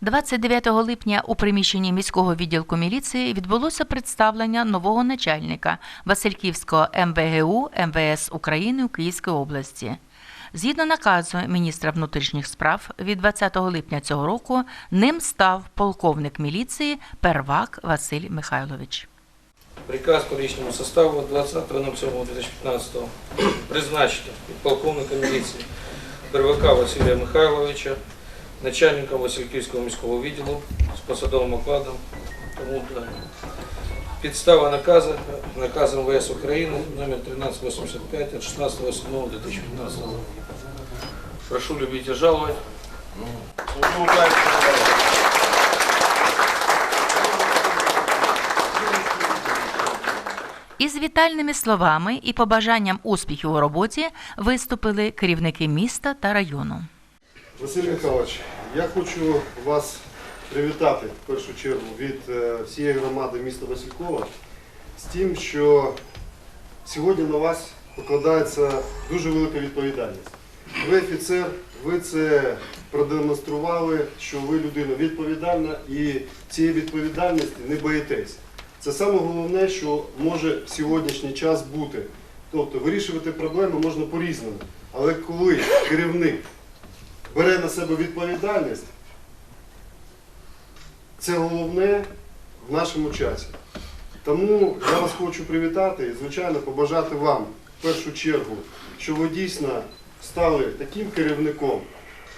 29 липня у приміщенні міського відділку міліції відбулося представлення нового начальника Васильківського МВГУ МВС України у Київській області. Згідно наказу міністра внутрішніх справ від 20 липня цього року ним став полковник міліції Первак Василь Михайлович. Приказ по личному составу 20.07.2015 призначити полковника міліції Первака Василія Михайловича, начальником Васильківського міського відділу з посадовим окладом. Тому. Підстава наказу, наказ МВС України номер 1385 от 16.07.2015 року. Прошу любить и жаловать. Із вітальними словами і побажанням успіхів у роботі виступили керівники міста та району. Василь Михайлович, я хочу вас привітати в першу чергу від е, всієї громади міста Василькова з тим, що сьогодні на вас покладається дуже велика відповідальність. Ви офіцер, ви це продемонстрували, що ви людина відповідальна і цієї відповідальності не боїтесь. Це саме головне, що може в сьогоднішній час бути. Тобто вирішувати проблеми можна по-різному. Але коли керівник бере на себе відповідальність, це головне в нашому часі. Тому я вас хочу привітати і, звичайно, побажати вам в першу чергу, що ви дійсно стали таким керівником,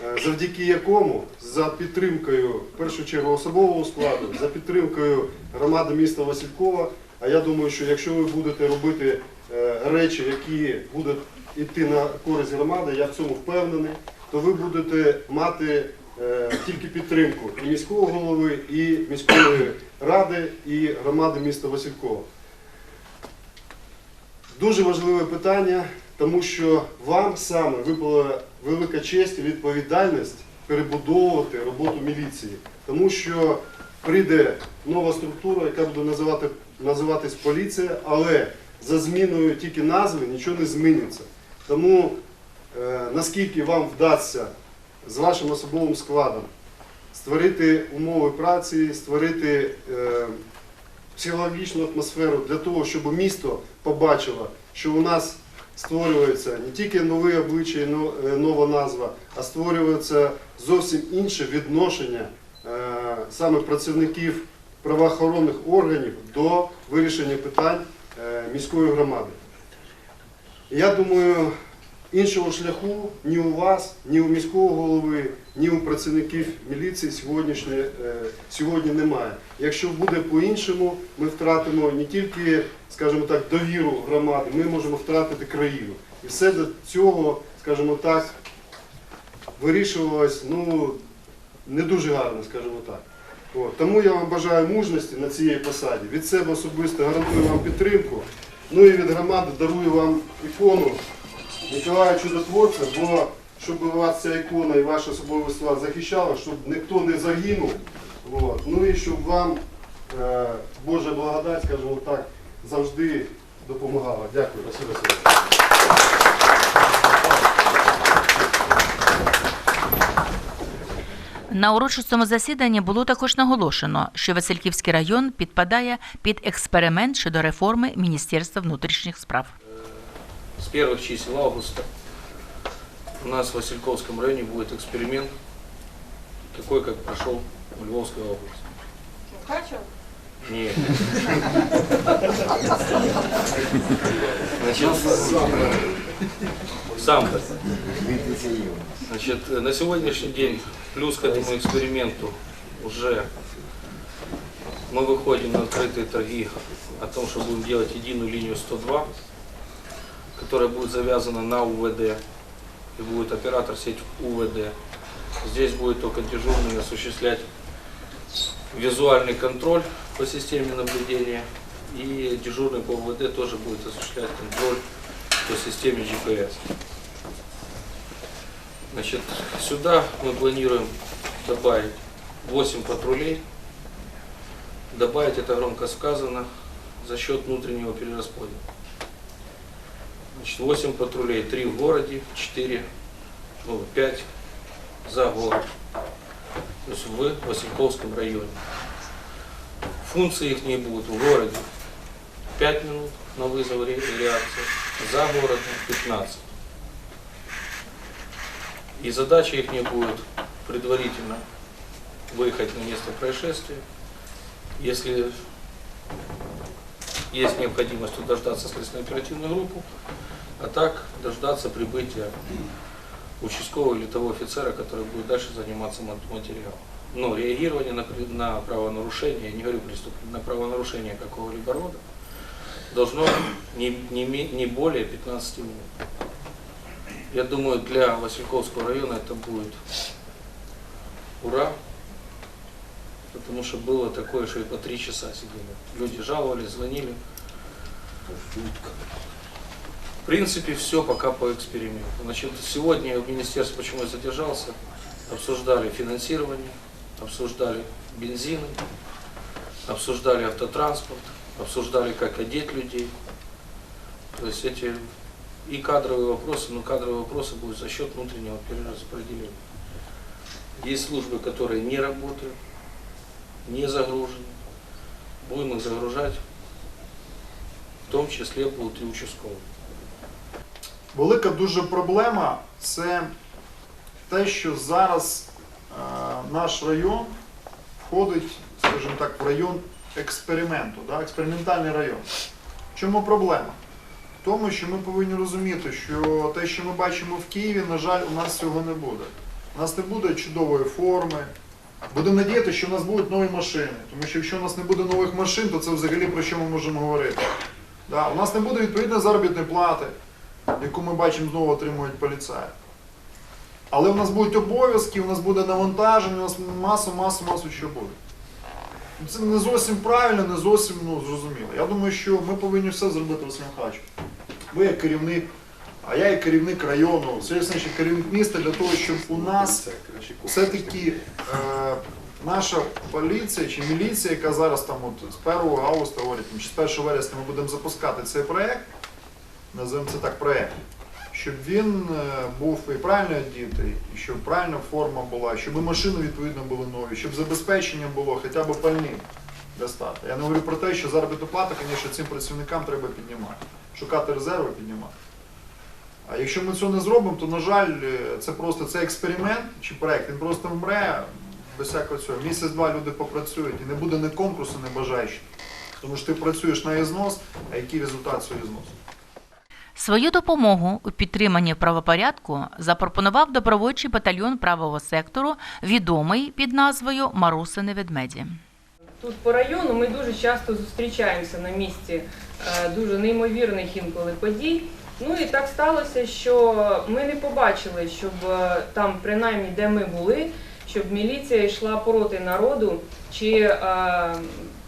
е, завдяки якому за підтримкою, в першу чергу, особового складу, за підтримкою громади міста Василькова, а я думаю, що якщо ви будете робити е, речі, які будуть йти на користь громади, я в цьому впевнений, то ви будете мати е, тільки підтримку і міського голови, і міської ради, і громади міста Василькова. Дуже важливе питання, тому що вам саме випала велика честь і відповідальність перебудовувати роботу міліції, тому що прийде нова структура, яка буде називати, називатись поліція, але за зміною тільки назви нічого не зміниться. Тому наскільки вам вдасться з вашим особовим складом створити умови праці, створити е, психологічну атмосферу для того, щоб місто побачило, що у нас створюється не тільки нове обличчя е, нова назва, а створюється зовсім інше відношення е, саме працівників правоохоронних органів до вирішення питань е, міської громади. Я думаю, іншого шляху ні у вас, ні у міського голови, ні у працівників міліції е, сьогодні немає. Якщо буде по-іншому, ми втратимо не тільки, скажімо так, довіру громади, ми можемо втратити країну. І все до цього, скажімо так, вирішувалось ну, не дуже гарно, скажімо так. От. Тому я вам бажаю мужності на цій посаді. Від себе особисто гарантую вам підтримку. Ну і від громади дарую вам ікону Ніколая Чудотворця, бо щоб у вас ця ікона і ваш особовий склад захищала, щоб ніхто не загинув. От. Ну і щоб вам е, Божа благодать, скажімо так, завжди допомагала. Дякую, Василь Васильович. На урочистому засіданні було також наголошено, що Васильківський район підпадає під експеримент щодо реформи Міністерства внутрішніх справ. С первых чисел августа у нас в Васильковском районе будет эксперимент, такой, как прошел в Львовской области. Нет. Значит, сам Значит, на сегодняшний день плюс к этому эксперименту уже мы выходим на открытые торги о том, что будем делать единую линию 102, которая будет завязана на УВД и будет оператор сеть УВД. Здесь будет только дежурный осуществлять визуальный контроль по системе наблюдения и дежурный по УВД тоже будет осуществлять контроль по системе GPS. Значит, сюда мы планируем добавить 8 патрулей. Добавить это громко сказано за счет внутреннего перерасподела. Значит, 8 патрулей, 3 в городе, 4, ну, 5 за город. то есть в Васильковском районе. Функции их не будут в городе 5 минут на вызов реакции, за городом 15. И задача их не будет предварительно выехать на место происшествия. Если есть необходимость, то дождаться следственно-оперативную группу, а так дождаться прибытия участкового или того офицера, который будет дальше заниматься мат- материалом. Но реагирование на, на правонарушение, я не говорю преступление, на правонарушение какого-либо рода, должно не, не, не более 15 минут. Я думаю, для Васильковского района это будет ура, потому что было такое, что и по три часа сидели. Люди жаловались, звонили. В принципе, все пока по эксперименту. Значит, сегодня в министерстве, почему я задержался, обсуждали финансирование, обсуждали бензины, обсуждали автотранспорт, обсуждали, как одеть людей. То есть эти и кадровые вопросы, но кадровые вопросы будут за счет внутреннего перераспределения. Есть службы, которые не работают, не загружены. Будем их загружать, в том числе будут и участковые. Велика дуже проблема це те, що зараз е, наш район входить, скажімо так, в район експерименту, да? експериментальний район. В чому проблема? В тому, що ми повинні розуміти, що те, що ми бачимо в Києві, на жаль, у нас цього не буде. У нас не буде чудової форми. Будемо надіяти, що у нас будуть нові машини. Тому що якщо у нас не буде нових машин, то це взагалі про що ми можемо говорити. Да? У нас не буде відповідної заробітної плати яку ми бачимо знову отримують поліцаї. Але в нас будуть обов'язки, у нас буде навантаження, у нас масу, масу, масу що буде. Це не зовсім правильно, не зовсім ну, зрозуміло. Я думаю, що ми повинні все зробити Василь Михайлович. Ви як керівник, а я як керівник району, як керівник міста для того, щоб у нас все-таки е, наша поліція чи міліція, яка зараз там от з 1 августа чи з 1 вересня ми будемо запускати цей проект, називаємо це так проект, щоб він е, був і правильно одітий, і щоб правильна форма була, щоб і машини відповідно були нові, щоб забезпечення було хоча б пальним достатньо. Я не говорю про те, що заробітну плату, звісно, цим працівникам треба піднімати, шукати резерви піднімати. А якщо ми цього не зробимо, то, на жаль, е, це просто це експеримент чи проект, він просто вмре без всякого цього. Місяць-два люди попрацюють і не буде ні конкурсу, ні бажаючих. Тому що ти працюєш на ізнос, а який результат цього ізносу? Свою допомогу у підтриманні правопорядку запропонував добровольчий батальйон правого сектору, відомий під назвою Марусини ведмеді. Тут по району ми дуже часто зустрічаємося на місці е, дуже неймовірних інколи подій. Ну і так сталося, що ми не побачили, щоб е, там, принаймні, де ми були, щоб міліція йшла проти народу чи е,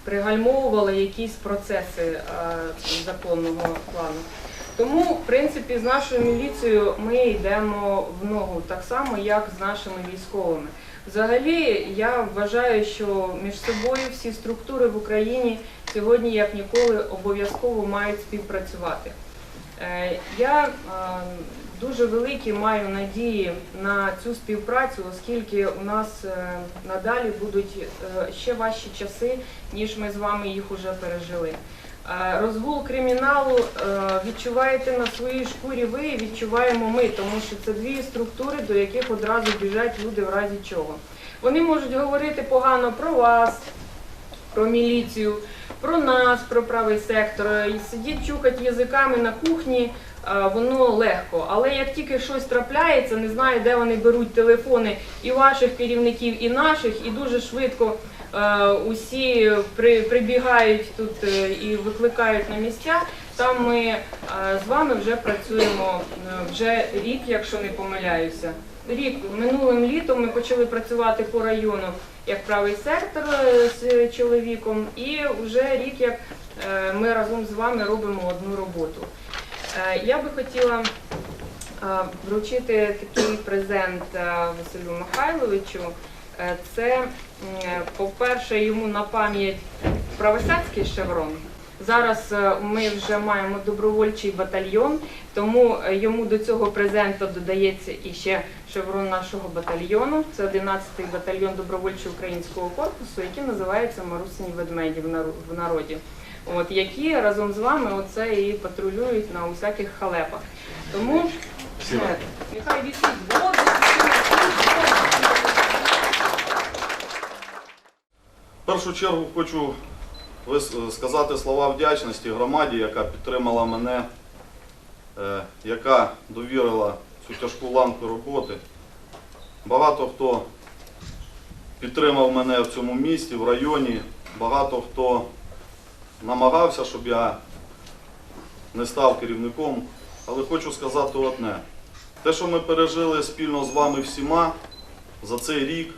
пригальмовувала якісь процеси законного плану. Тому, в принципі, з нашою міліцією ми йдемо в ногу так само, як з нашими військовими. Взагалі, я вважаю, що між собою всі структури в Україні сьогодні, як ніколи, обов'язково мають співпрацювати. Е, Я е, дуже великі маю надії на цю співпрацю, оскільки у нас е, надалі будуть ще важчі часи, ніж ми з вами їх уже пережили. Е, Розгул криміналу е, відчуваєте на своїй шкурі ви і відчуваємо ми, тому що це дві структури, до яких одразу біжать люди в разі чого. Вони можуть говорити погано про вас, про міліцію, про нас, про правий сектор. І сидіть чухати язиками на кухні, е, воно легко. Але як тільки щось трапляється, не знаю, де вони беруть телефони і ваших керівників, і наших, і дуже швидко усі при, прибігають тут е, і викликають на місця. Там ми е, з вами вже працюємо е, вже рік, якщо не помиляюся. Рік минулим літом ми почали працювати по району як правий сектор е, з чоловіком, і вже рік як е, ми разом з вами робимо одну роботу. Е, Я би хотіла е, вручити такий презент е, Василю Михайловичу. Е, Це, е, по-перше, йому на пам'ять правосядський шеврон. Зараз е, ми вже маємо добровольчий батальйон, тому е, йому до цього презенту додається і ще шеврон нашого батальйону. Це 11-й батальйон добровольчого українського корпусу, який називається Марусині ведмеді в народі. От які разом з вами оце і патрулюють на усяких халепах. Тому е, нехай вісить воздух. В першу чергу хочу сказати слова вдячності громаді, яка підтримала мене, е, яка довірила цю тяжку ланку роботи. Багато хто підтримав мене в цьому місті, в районі, багато хто намагався, щоб я не став керівником. Але хочу сказати одне. Те, що ми пережили спільно з вами всіма за цей рік,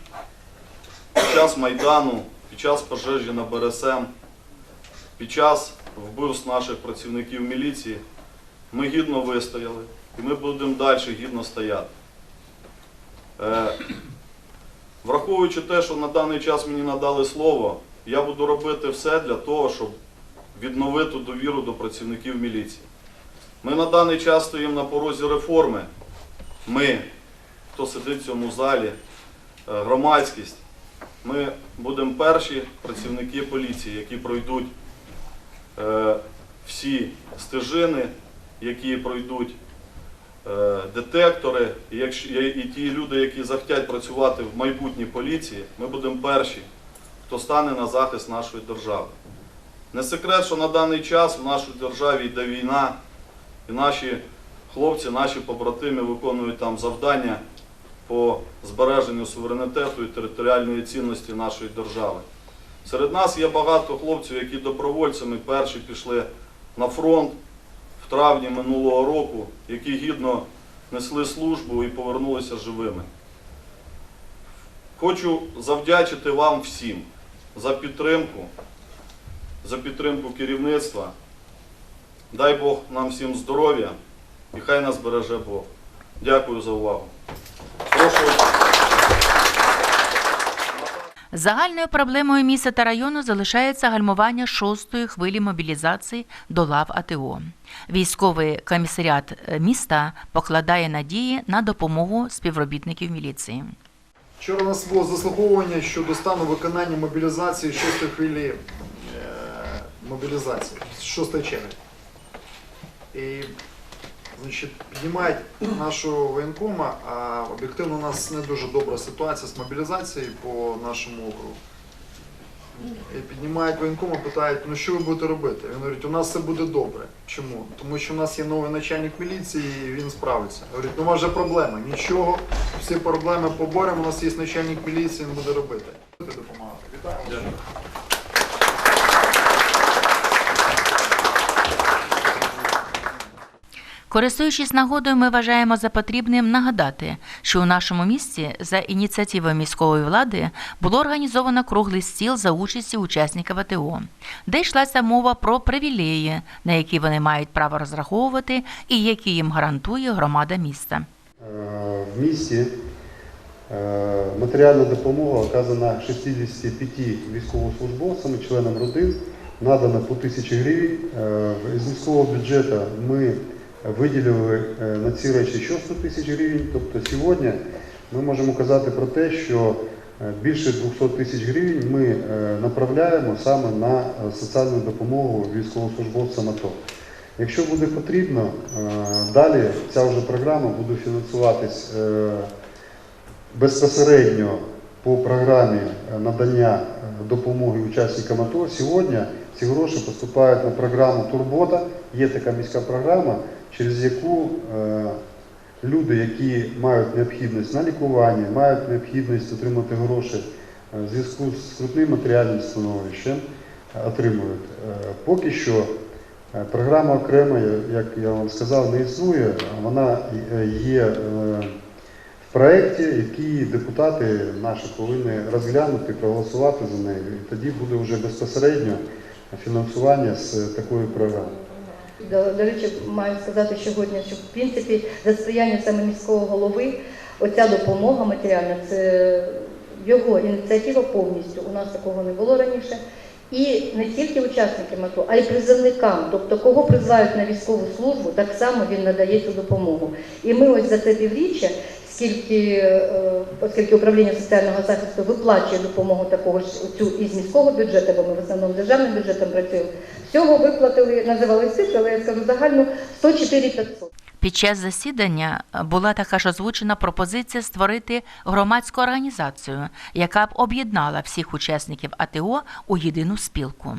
під час Майдану, під час пожежі на БРСМ, під час вбивств наших працівників міліції, ми гідно вистояли і ми будемо далі гідно стояти. Е, враховуючи те, що на даний час мені надали слово, я буду робити все для того, щоб відновити довіру до працівників міліції. Ми на даний час стоїмо на порозі реформи. Ми, хто сидить в цьому залі, е, громадськість, ми будемо перші працівники поліції, які пройдуть е, всі стежини, які пройдуть е, детектори, і, ті люди, які захотять працювати в майбутній поліції, ми будемо перші, хто стане на захист нашої держави. Не секрет, що на даний час в нашій державі йде війна, і наші хлопці, наші побратими виконують там завдання по збереженню суверенітету і територіальної цінності нашої держави. Серед нас є багато хлопців, які добровольцями перші пішли на фронт в травні минулого року, які гідно несли службу і повернулися живими. Хочу завдячити вам всім за підтримку, за підтримку керівництва. Дай Бог нам всім здоров'я і хай нас береже Бог. Дякую за увагу. Загальною проблемою міста та району залишається гальмування шостої хвилі мобілізації до лав АТО. Військовий комісаріат е, міста покладає надії на допомогу співробітників міліції. Вчора у нас було заслуховування щодо стану виконання мобілізації шостої хвилі е, мобілізації, з 6 червня. Значить, піднімають нашого воєнкома, а об'єктивно у нас не дуже добра ситуація з мобілізацією по нашому округу. І піднімають воєнкома, питають, ну що ви будете робити? Він говорить, у нас все буде добре. Чому? Тому що у нас є новий начальник міліції і він справиться. Говорить, ну у вас же проблема. Нічого, всі проблеми поборемо, у нас є начальник міліції, він буде робити. Допомагати. Вітаю. Користуючись нагодою, ми вважаємо за потрібним нагадати, що у нашому місті за ініціативою міської влади було організовано круглий стіл за участі учасників АТО, де йшлася мова про привілеї, на які вони мають право розраховувати і які їм гарантує громада міста. Е, В місті е, матеріальна допомога оказана 65 військовослужбовцям членам родин, надана по тисячі гривень. Е, З міського бюджету ми виділили е, на ці речі ще 100 тисяч гривень. Тобто сьогодні ми можемо казати про те, що е, більше 200 тисяч гривень ми е, направляємо саме на соціальну допомогу військовослужбовцям АТО. Якщо буде потрібно, далі ця вже програма буде фінансуватись безпосередньо по програмі надання допомоги учасникам АТО. Сьогодні ці гроші поступають на програму Турбота. Є така міська програма, через яку е, люди, які мають необхідність на лікування, мають необхідність отримати гроші е, в зв'язку з крутним матеріальним становищем, е, отримують. Поки що Програма окремо, як я вам сказав, не існує. Вона є в проєкті, який депутати наші повинні розглянути, проголосувати за нею. І тоді буде вже безпосередньо фінансування з такої програми. До, до речі, маю сказати сьогодні, що в принципі за сприяння саме міського голови оця допомога матеріальна це його ініціатива повністю. У нас такого не було раніше. І не тільки учасникам АТО, а й призовникам, тобто кого призивають на військову службу, так само він надає цю допомогу. І ми ось за це півріччя, скільки, е, оскільки управління соціального захисту виплачує допомогу такого ж цю із міського бюджету, бо ми в основному державним бюджетом працюємо, всього виплатили, називали цифри, але я скажу загальну 104 500. Під час засідання була також озвучена пропозиція створити громадську організацію, яка б об'єднала всіх учасників АТО у єдину спілку.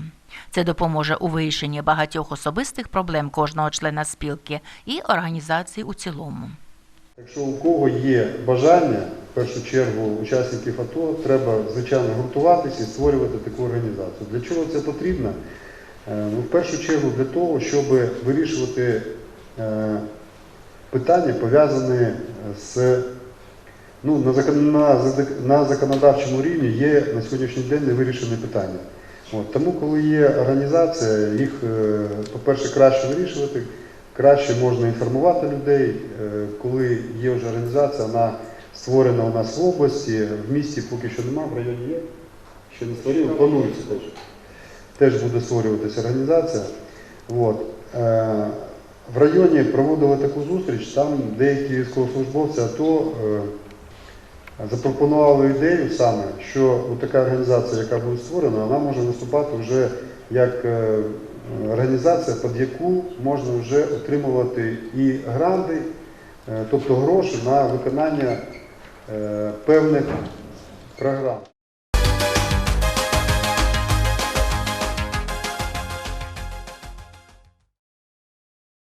Це допоможе у вирішенні багатьох особистих проблем кожного члена спілки і організації у цілому. Якщо у кого є бажання, в першу чергу учасників АТО, треба звичайно гуртуватися і створювати таку організацію. Для чого це потрібно? Е, Ну, в першу чергу для того, щоб вирішувати е, питання, пов'язані з ну, на, закон- на, на законодавчому рівні є на сьогоднішній день невирішені питання. От, тому, коли є організація, їх, е, по-перше, краще вирішувати, краще можна інформувати людей. Е, Коли є вже організація, вона створена у нас в області, в місті поки що немає, в районі є, ще не створили, планується теж. Теж буде створюватися організація. От. Е, В районі проводили таку зустріч, там деякі військовослужбовці АТО е, запропонували ідею саме, що така організація, яка буде створена, вона може виступати вже як е, організація, під яку можна вже отримувати і гранди, тобто гроші на виконання певних програм.